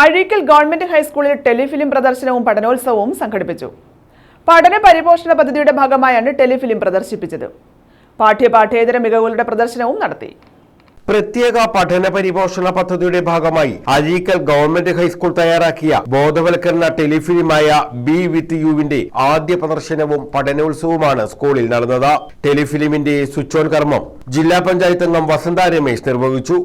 Azhikkal government ഹൈസ്കൂളിൽ telefilm പ്രദർശനവും പഠനോത്സവവും സംഘടിപ്പിച്ചു. പഠന പരിപോഷണ പദ്ധതിയുടെ ഭാഗമായാണ് ടെലിഫിലിം പ്രദർശിപ്പിച്ചത്. പാഠ്യപാഠ്യേതര മികവുകളുടെ പ്രദർശനവും നടത്തി. പ്രത്യേക പഠന പരിപോഷണ പദ്ധതിയുടെ ഭാഗമായി അഴീക്കൽ ഗവൺമെന്റ് ഹൈസ്കൂൾ തയ്യാറാക്കിയ ബോധവൽക്കരണ ടെലിഫിലിമായ ബി വിത്ത് യുവിന്റെ ആദ്യ പ്രദർശനവും പഠനോത്സവവുമാണ് സ്കൂളിൽ നടന്നത്. ടെലിഫിലിമിന്റെ സ്വിച്ച് ഓൺ കർമ്മം ജില്ലാ പഞ്ചായത്ത് അംഗം വസന്ത രമേശ് നിർവഹിച്ചു.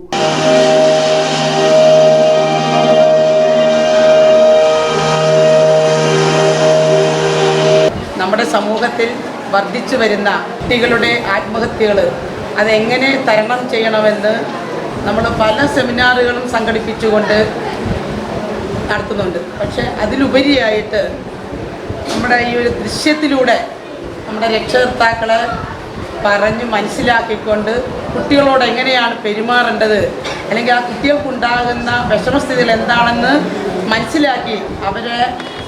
നമ്മുടെ സമൂഹത്തിൽ വർദ്ധിച്ചു വരുന്ന കുട്ടികളുടെ ആത്മഹത്യകൾ അതെങ്ങനെ തരണം ചെയ്യണമെന്ന് നമ്മൾ പല സെമിനാറുകളും സംഘടിപ്പിച്ചുകൊണ്ട് നടത്തുന്നുണ്ട്. പക്ഷെ അതിലുപരിയായിട്ട് നമ്മുടെ ഈ ഒരു ദൃശ്യത്തിലൂടെ നമ്മുടെ രക്ഷകർത്താക്കളെ പറഞ്ഞ് മനസ്സിലാക്കിക്കൊണ്ട് കുട്ടികളോട് എങ്ങനെയാണ് പെരുമാറേണ്ടത് അല്ലെങ്കിൽ ആ കുട്ടികൾക്കുണ്ടാകുന്ന വിഷമസ്ഥിതികൾ എന്താണെന്ന് മനസ്സിലാക്കി അവരെ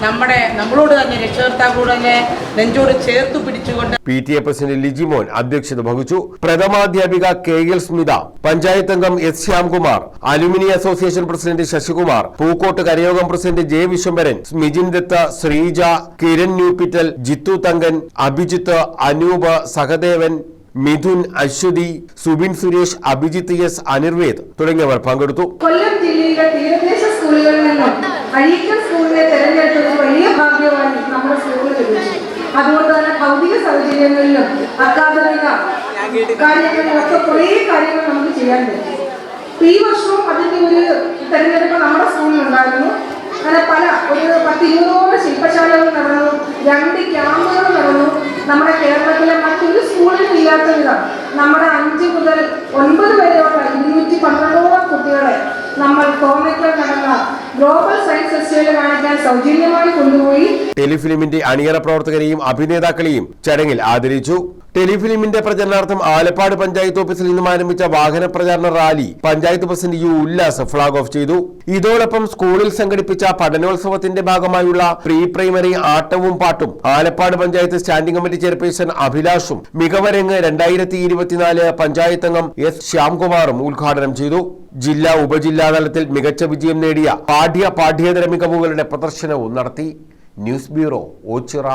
നമ്മുടെ നമ്മളോട് തന്നെ രക്ഷകർത്താക്കളോട് തന്നെ നെഞ്ചോട് ചേർത്ത് പിടിച്ചുകൊണ്ട് P T A president Lijimon അധ്യക്ഷത വഹിച്ചു. പ്രഥമാധ്യാപിക കെ എൽ സ്മിത പഞ്ചായത്ത് അംഗം S Shyamkumar alumni association president Sasikumar Pookkottu Karayogam president J Viswambharan Smijin Datta Sreeja Kiran ന്യൂപിറ്റൽ Jithu Thankan Abhijith Anoop Sahadevan Mithun Aswathy Subin Suresh Abhijith S Anirved തുടങ്ങിയവർ പങ്കെടുത്തു. കൊല്ലം ജില്ലയിലെ തീരദേശ സ്കൂളുകളിൽ നിന്നും അഴീക്കൽ സ്കൂളിനെ തന്നെ ഭൗതിക സൗകര്യങ്ങളിലും അക്കാദമിക കാര്യങ്ങളിലൊക്കെ കുറേ കാര്യങ്ങൾ നമുക്ക് ചെയ്യാൻ പറ്റും. ഈ വർഷവും അതിന്റെ ഒരു തെരഞ്ഞെടുപ്പ് നമ്മുടെ സ്കൂളിൽ ഉണ്ടായിരുന്നു. അങ്ങനെ പല ഒരു പത്ത് ഇരുപതോളം ശില്പശാലകൾ നടന്നു രണ്ട് ക്യാമ്പുകൾ നടന്നു. നമ്മുടെ കേരളത്തിലെ മറ്റൊരു സ്കൂളിലും ഇല്ലാത്ത വിധം നമ്മുടെ അഞ്ച് മുതൽ ഒൻപത് വരെയുള്ള കൊണ്ടുപോയി. ടെലിഫിലിമിന്റെ അണിയറ പ്രവർത്തകരെയും അഭിനേതാക്കളെയും ചടങ്ങിൽ ആദരിച്ചു. ടെലിഫിലിമിന്റെ പ്രചരണാർത്ഥം ആലപ്പാട് പഞ്ചായത്ത് ഓഫീസിൽ നിന്നും ആരംഭിച്ച വാഹന പ്രചാരണ rally panchayat president U Ullas flag off ചെയ്തു. ഇതോടൊപ്പം സ്കൂളിൽ സംഘടിപ്പിച്ച പഠനോത്സവത്തിന്റെ ഭാഗമായുള്ള പ്രീ പ്രൈമറി ആട്ടവും പാട്ടും Alappad panchayat standing committee chairperson അഭിലാഷും മികവരങ്ങ് രണ്ടായിരത്തി ഇരുപത്തിനാല് പഞ്ചായത്തംഗം എസ് ശ്യാംകുമാറും ഉദ്ഘാടനം ചെയ്തു. ജില്ലാ ഉപജില്ലാ തലത്തിൽ മികച്ച വിജയം നേടിയ പാഠ്യ പാഠ്യേതര മികവുകളുടെ പ്രദർശനവും നടത്തി. News bureau Ochira.